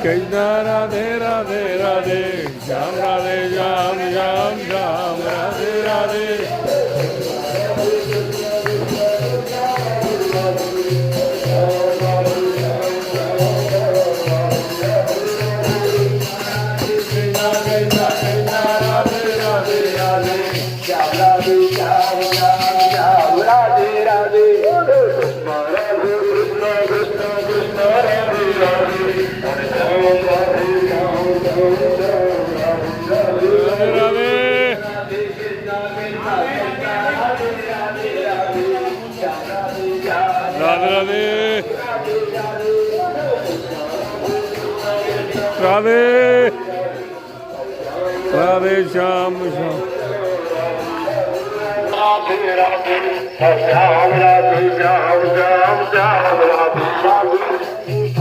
Krishna Radhe Radhe Radhe Sham Radhe rade, Sham Sham Radhe rade, rade, Radhe Radhe Radhe Radhe Radhe Shyam Shyam Radhe Radhe Shyam Shyam Radhe Radhe